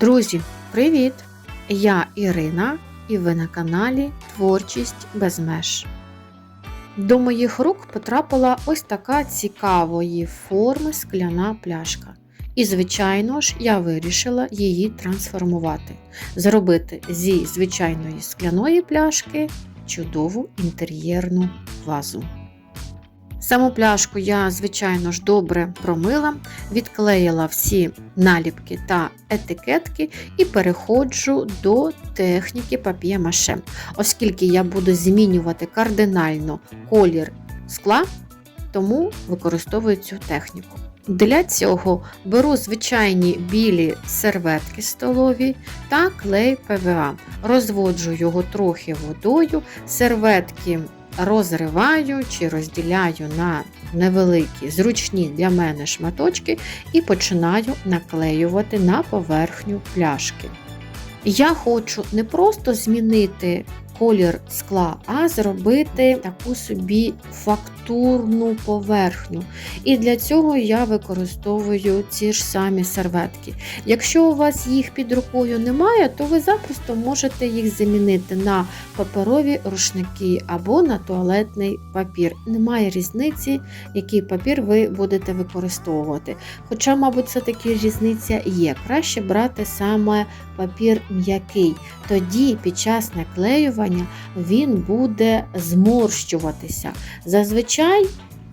Друзі, привіт! Я Ірина і ви на каналі Творчість без меж. До моїх рук потрапила ось така цікавої форми скляна пляшка. І, звичайно ж, я вирішила її трансформувати, зробити зі звичайної скляної пляшки чудову інтер'єрну вазу. Саму пляшку я, звичайно ж, добре промила, відклеїла всі наліпки та етикетки і переходжу до техніки пап'є-маше. Оскільки я буду змінювати кардинально колір скла, тому використовую цю техніку. Для цього беру звичайні білі серветки столові та клей ПВА. Розводжу його трохи водою, серветки розриваю чи розділяю на невеликі, зручні для мене шматочки і починаю наклеювати на поверхню пляшки. Я хочу не просто змінити колір скла, а зробити таку собі фактурну поверхню. І для цього я використовую ці ж самі серветки. Якщо у вас їх під рукою немає, то ви запросто можете їх замінити на паперові рушники або на туалетний папір. Немає різниці, який папір ви будете використовувати. Хоча, мабуть, все-таки різниця є. Краще брати саме папір м'який. Тоді під час наклеювання він буде зморщуватися. Зазвичай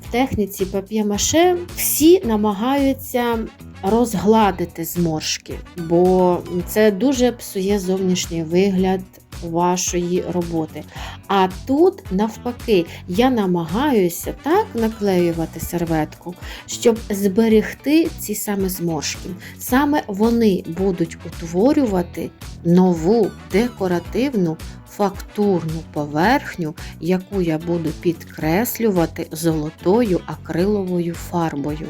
в техніці пап'є-маше всі намагаються розгладити зморшки, бо це дуже псує зовнішній вигляд вашої роботи. А тут, навпаки, я намагаюся так наклеювати серветку, щоб зберегти ці саме зморшки. Саме вони будуть утворювати нову декоративну фактурну поверхню, яку я буду підкреслювати золотою акриловою фарбою.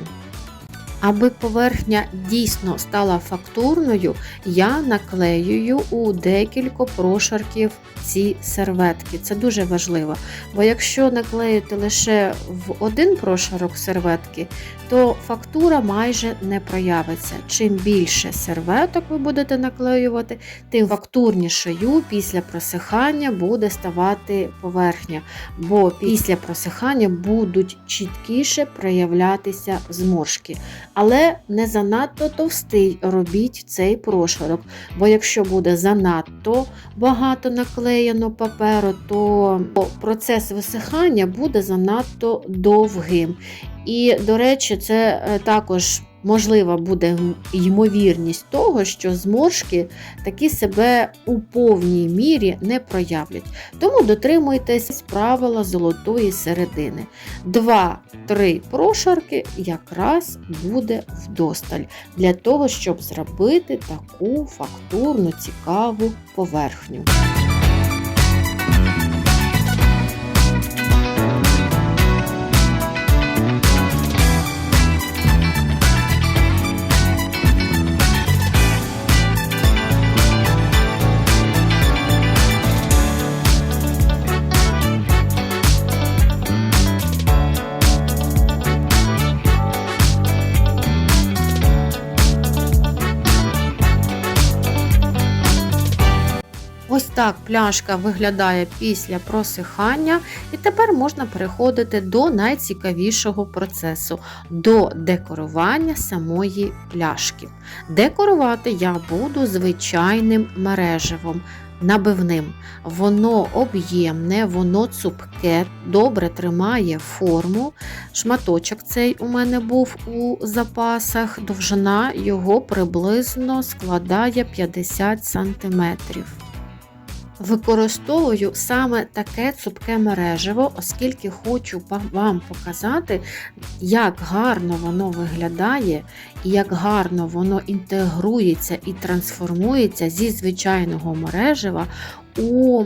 Аби поверхня дійсно стала фактурною, я наклеюю у декілька прошарків ці серветки. Це дуже важливо. Бо якщо наклеїти лише в один прошарок серветки, то фактура майже не проявиться. Чим більше серветок ви будете наклеювати, тим фактурнішою після просихання буде ставати поверхня. Бо після просихання будуть чіткіше проявлятися зморшки. Але не занадто товстий робіть цей прошарок. Бо якщо буде занадто багато наклеєно паперу, то процес висихання буде занадто довгим. І, до речі, це е, також можлива буде ймовірність того, що зморшки таки себе у повній мірі не проявлять. Тому дотримуйтесь правила золотої середини. Два-три прошарки якраз буде вдосталь для того, щоб зробити таку фактурну, цікаву поверхню. Так пляшка виглядає після просихання, і тепер можна переходити до найцікавішого процесу до декорування самої пляшки. Декорувати я буду звичайним мереживом. Набивним. Воно об'ємне, воно цупке, добре тримає форму. Шматочок цей у мене був у запасах, довжина його приблизно складає 50 см. Використовую саме таке цупке мережево, оскільки хочу вам показати, як гарно воно виглядає і як гарно воно інтегрується і трансформується зі звичайного мережева у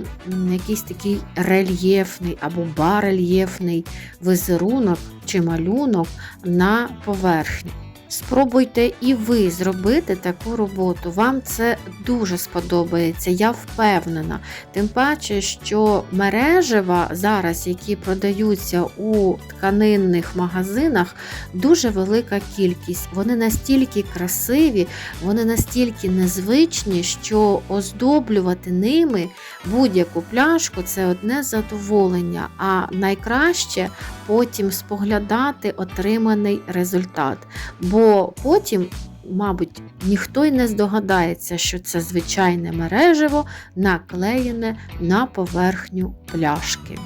якийсь такий рельєфний або барельєфний візерунок чи малюнок на поверхні. Спробуйте і ви зробити таку роботу. Вам це дуже сподобається, я впевнена. Тим паче, що мережева зараз, які продаються у тканинних магазинах, дуже велика кількість. Вони настільки красиві, вони настільки незвичні, що оздоблювати ними будь-яку пляшку це одне задоволення. А найкраще потім споглядати отриманий результат. Бо потім, мабуть, ніхто й не здогадається, що це звичайне мережево наклеєне на поверхню пляшки.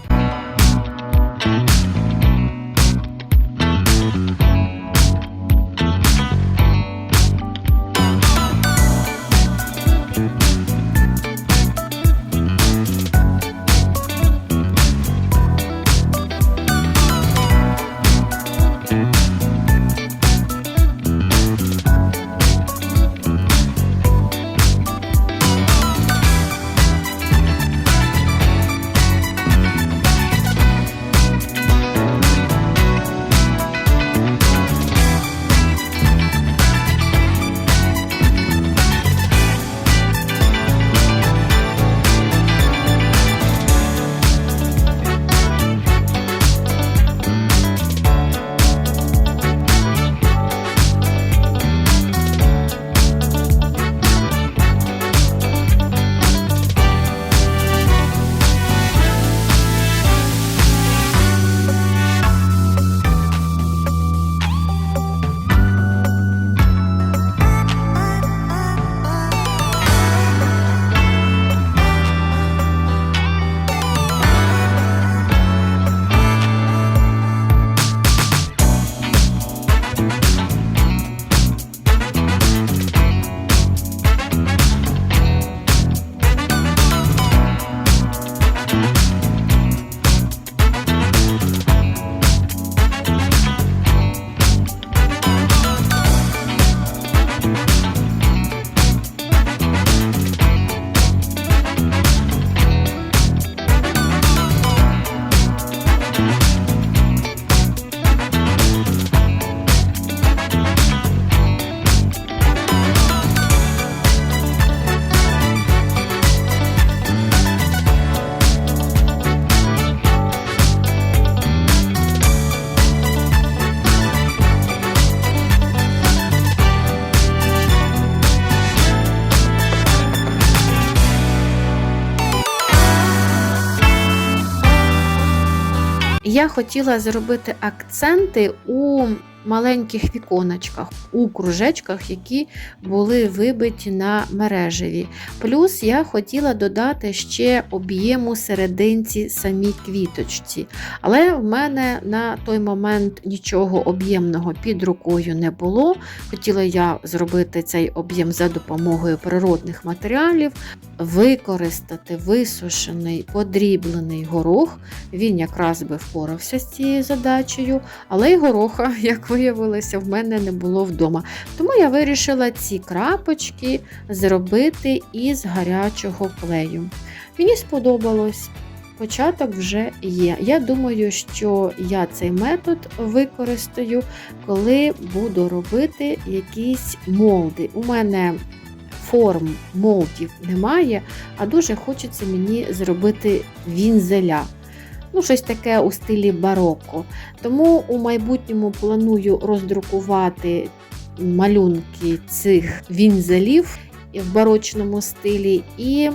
Я хотіла зробити акценти у маленьких віконечках, у кружечках, які були вибиті на мережеві. Плюс я хотіла додати ще об'єму серединці самій квіточці. Але в мене на той момент нічого об'ємного під рукою не було. Хотіла я зробити цей об'єм за допомогою природних матеріалів, використати висушений подріблений горох. Він якраз би впорався з цією задачею, але й гороха, як виявилося, в мене не було вдома. Тому я вирішила ці крапочки зробити із гарячого клею. Мені сподобалось. Початок вже є. Я думаю, що я цей метод використаю, коли буду робити якісь молди. У мене форм молдів немає, а дуже хочеться мені зробити вінзеля. Ну, щось таке у стилі бароко. Тому у майбутньому планую роздрукувати малюнки цих вінзелів в барочному стилі і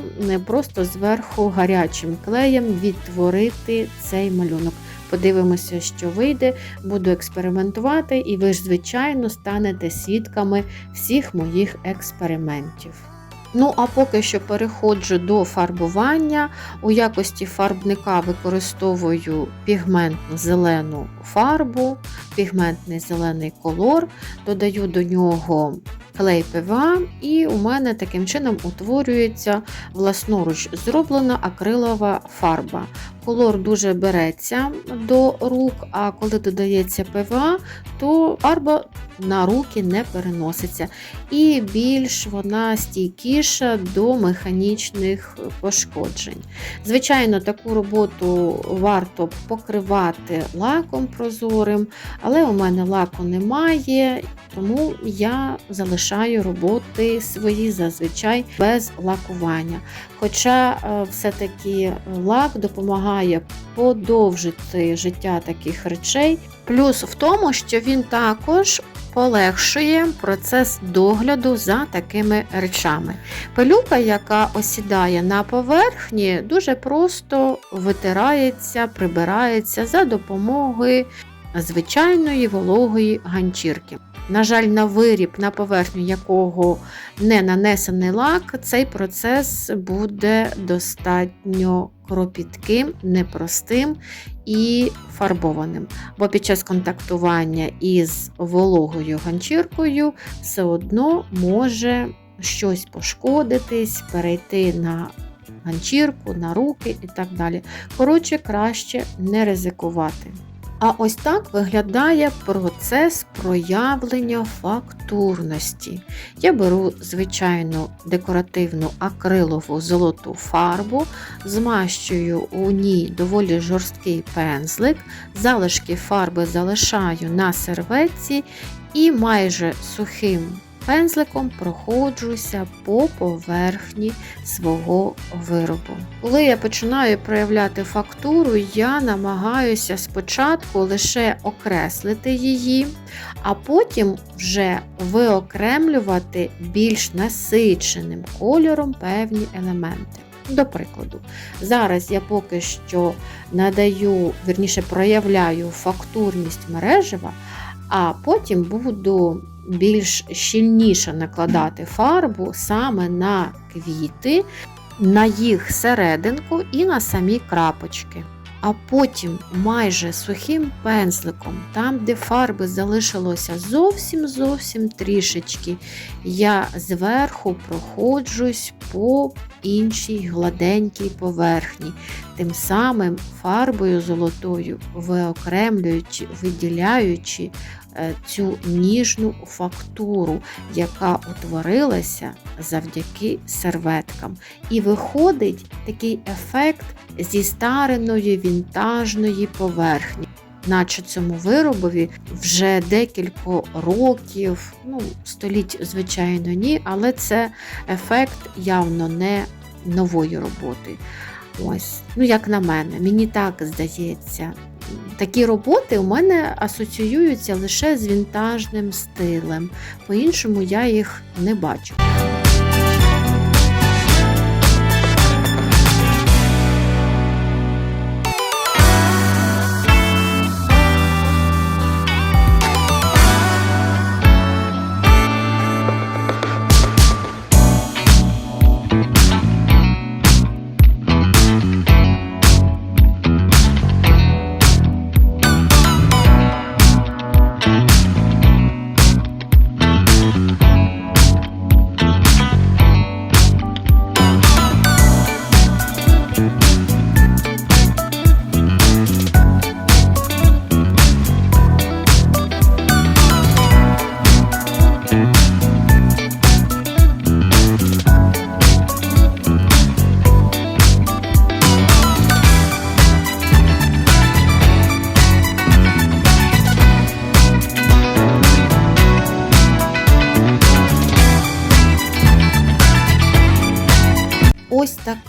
просто зверху гарячим клеєм відтворити цей малюнок. Подивимося, що вийде, буду експериментувати, і ви ж, звичайно, станете свідками всіх моїх експериментів. Ну, а поки що переходжу до фарбування. У якості фарбника використовую пігментну зелену фарбу, пігментний зелений колор, додаю до нього клей ПВА, і у мене таким чином утворюється власноруч зроблена акрилова фарба. Колор дуже береться до рук, а коли додається ПВА, то фарба на руки не переноситься. І більш вона стійкіша до механічних пошкоджень. Звичайно, таку роботу варто покривати лаком прозорим, але у мене лаку немає, тому я залишаю роботи свої зазвичай без лакування. Хоча е, все-таки лак допомагає подовжити життя таких речей. Плюс в тому, що він також полегшує процес догляду за такими речами. Пилюка, яка осідає на поверхні, дуже просто витирається, прибирається за допомогою звичайної вологої ганчірки. На жаль, на виріб, на поверхню якого не нанесений лак, цей процес буде достатньо кропітким, непростим і фарбованим. Бо під час контактування із вологою ганчіркою все одно може щось пошкодитись, перейти на ганчірку, на руки і так далі. Коротше, краще не ризикувати. А ось так виглядає процес проявлення фактурності. Я беру звичайну декоративну акрилову золоту фарбу, змащую у ній доволі жорсткий пензлик, залишки фарби залишаю на серветці і майже сухим пензликом проходжуся по поверхні свого виробу. Коли я починаю проявляти фактуру, я намагаюся спочатку лише окреслити її, а потім вже виокремлювати більш насиченим кольором певні елементи. До прикладу, зараз я поки що надаю, верніше проявляю фактурність мережева, а потім буду більш щільніше накладати фарбу саме на квіти, на їх серединку і на самі крапочки. А потім майже сухим пензликом, там, де фарби залишилося зовсім зовсім трішечки, я зверху проходжусь по іншій гладенькій поверхні, тим самим фарбою золотою виокремлюючи, виділяючи е, цю ніжну фактуру, яка утворилася завдяки серветкам. І виходить такий ефект зі стареної вінтажної поверхні. Наче цьому виробові вже декілька років, ну, століть, звичайно, ні, але це ефект явно не нової роботи. Ось, ну, як на мене, мені так здається. Такі роботи у мене асоціюються лише з вінтажним стилем. По-іншому я їх не бачу.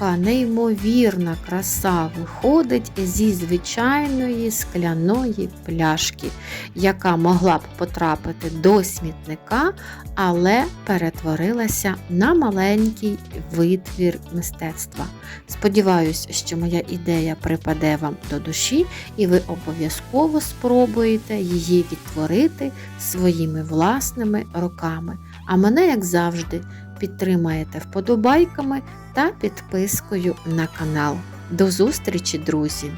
Така неймовірна краса виходить зі звичайної скляної пляшки, яка могла б потрапити до смітника, але перетворилася на маленький витвір мистецтва. Сподіваюсь, що моя ідея припаде вам до душі, і ви обов'язково спробуєте її відтворити своїми власними руками. А мене, як завжди, підтримаєте вподобайками та підпискою на канал. До зустрічі, друзі!